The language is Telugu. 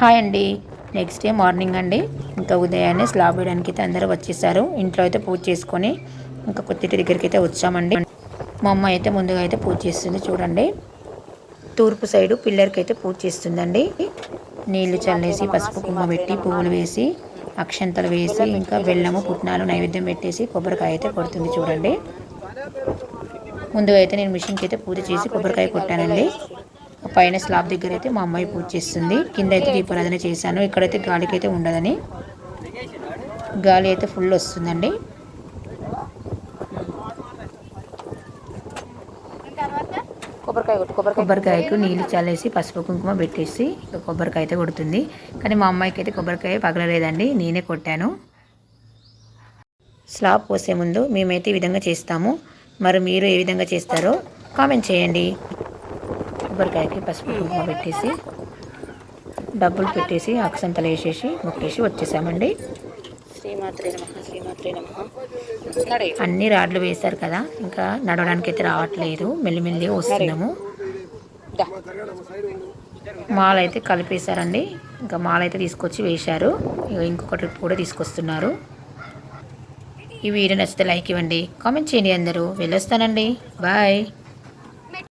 హాయ్ అండి. నెక్స్ట్ డే మార్నింగ్ అండి. ఇంకా ఉదయాన్నే స్లాబ్ వేయడానికి అయితే అందరూ వచ్చేసారు. ఇంట్లో అయితే పూజ చేసుకొని ఇంకా కొత్తింటి దగ్గరికి అయితే వచ్చామండి. మా అమ్మ అయితే ముందుగా అయితే పూజ చేస్తుంది చూడండి. తూర్పు సైడు పిల్లర్కి అయితే పూజ చేస్తుందండి. నీళ్ళు చల్లేసి పసుపు కుమ్మ పెట్టి పువ్వులు వేసి అక్షంతలు వేసి ఇంకా బెల్లము పుట్నాలు నైవేద్యం పెట్టేసి కొబ్బరికాయ అయితే కొడుతుంది చూడండి. ముందుగా అయితే నేను మిషన్కి అయితే పూజ చేసి కొబ్బరికాయ కొట్టానండి. పైన స్లాబ్ దగ్గర అయితే మా అమ్మాయి పూజ చేస్తుంది. కింద అయితే దీపారాధన చేశాను. ఇక్కడైతే గాలికి అయితే ఉండదని. గాలి అయితే ఫుల్ వస్తుందండి. కొబ్బరికాయ కొబ్బరికాయకు నీళ్ళు చల్లేసి పసుపు కుంకుమ పెట్టేసి కొబ్బరికాయ అయితే కొడుతుంది. కానీ మా అమ్మాయికి అయితే కొబ్బరికాయ పగలలేదండి. నేనే కొట్టాను. స్లాబ్ పోసే ముందు మేమైతే ఈ విధంగా చేస్తాము. మరి మీరు ఏ విధంగా చేస్తారో కామెంట్ చేయండి. కొబ్బరికాయకి పసుపు కుంకుమ పెట్టేసి డబ్బులు పెట్టేసి అక్షంతలు వేసేసి మొక్కేసి వచ్చేసామండి. శ్రీమాత్రే నమ శ్రీమాత్రే నమ. నడే అన్ని రాడ్లు వేశారు కదా ఇంకా నడవడానికి అయితే రావట్లేదు. మెల్లిమెల్లిగా వస్తున్నాము. మాల అయితే కలిపేశారండి. ఇంకా మాల అయితే తీసుకొచ్చి వేశారు. ఇక ఇంకొక ట్రిప్ కూడా తీసుకొస్తున్నారు. ఈ వీడియో నచ్చితే లైక్ ఇవ్వండి. కామెంట్ చేయండి అందరూ. వెళ్ళొస్తానండి. బాయ్.